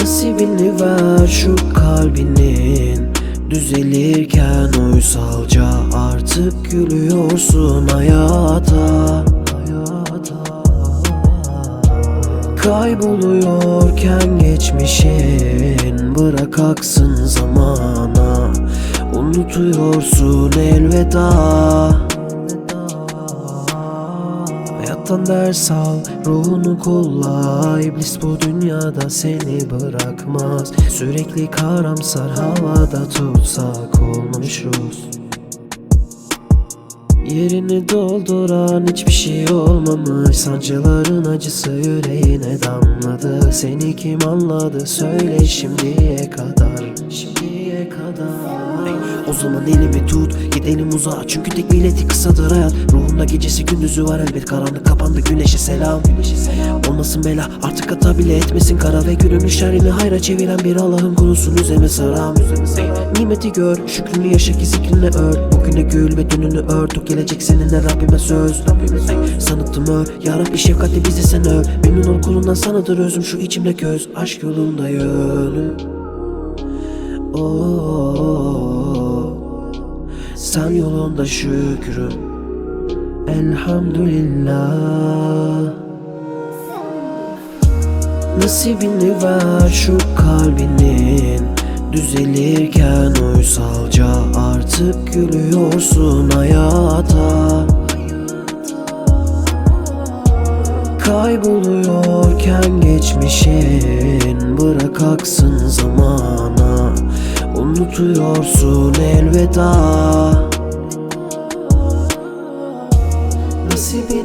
Nasibini ver şu kalbinin. Düzelirken uysalca artık gülüyorsun hayata. Kayboluyorken geçmişin Bırak aksın zamana. Unutuyorsun elveda Hayattan ders al, ruhunu kolla İblis bu dünyada seni bırakmaz. Sürekli karamsar havada tutsak olmuşuz Yerini dolduran hiçbir şey olmamış. Sancıların acısı yüreğine damladı. Seni kim anladı? Söyle şimdiye kadar Şimdiye kadar zaman elimi tut. Gidelim uzağa Çünkü tek bileti kısadır hayat. Ruhumda gecesi gündüzü var elbet. Karanlık kapandı güneşe selam. Olmasın bela artık hata bile etmesin. Kara ve günün şerrini hayra çeviren bir Allah'ın kulusun üzerime saram Nimeti gör şükrünü yaşa ki zikrini ör. Bugüne gül ve dününü ör. Tok gelecek seninle Rabbime söz. Sanıttım öv Ya Rabbi şefkatle bizi sen öv Memnun ol kulundan sanadır özüm. Şu içimde köz aşk yolunda yönüm. Oo, Sen yolunda şükrüm Elhamdülillah. Nasibini ver şu kalbinin. Düzelirken uysalca artık gülüyorsun hayata. Kayboluyorken geçmişin Bırak aksın zamana. Unutuyorsun elveda Nasibini